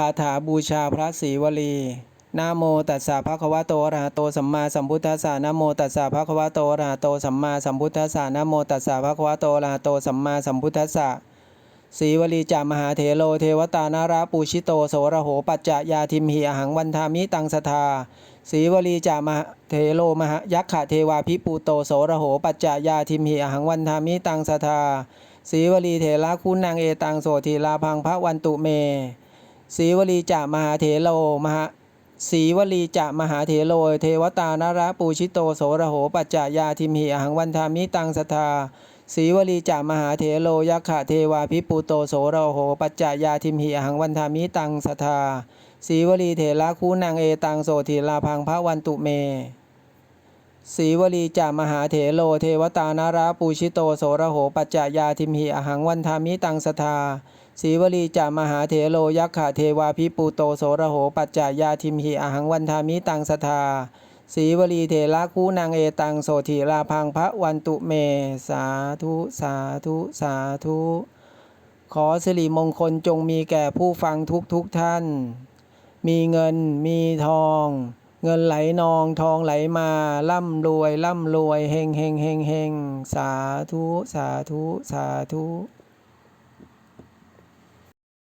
คาถาบูชาพระศรีวลีนะโมตัสสะภะคะวะโตอะระหะโตสัมมาสัมพุทธัสสะนะโมตัสสะภะคะวะโตอะระหะโตสัมมาสัมพุทธัสสะนะโมตัสสะภะคะวะโตอะระหะโตสัมมาสัมพุทธัสสะศรีวลีจามหาเถโลเทวตานาราปูชิโตโสระโหปัจจะยาทิมหีอหังวันทามิตังสทาศรีวลีจามหาเถโลมหายักขะเทวาพิปูโตโสระโหปัจจะยาทิมหีอหังวันทามิตังสทาศรีวลีเถระคุณนางเอตังโสทีลาพังพระวันตุเม ศรีวลีจะมหาเถโลมหาศรีวลีจะมหาเถโลเทวตานาราปูชิโตโสระโหปัจจายาทิมหิอหังวันทามิตังสทาศรีวลีจะมหาเถโลยักขะเทวาพิปูโตโสระโหปัจจายาทิมหิอหังวันทามิตังสทาศรีวลีเถระคูนางเอตังโสทีลาพังพระวันตุเม ศรีวลีจามหาเถโลเทวตานาราปูชิโตโสระโหปัจจายาทิมหิอหังวันทามิตังสทาศรีวลีจามหาเถโลยักขะเทวาพิปูโตโสระโหปัจจายาทิมหิอหังวันทามิตังสทาศรีวลีเถระคูนางเอตังโสธีราพังพระวันตุเม สาธุสาธุสาธุ ขอสิริมงคลจงมีแก่ผู้ฟังทุกทุกท่าน มีเงินมีทอง เงินไหลนองทองไหลมาร่ำรวยร่ำรวยเฮงเฮงเฮงเฮงสาธุ สาธุ สาธุ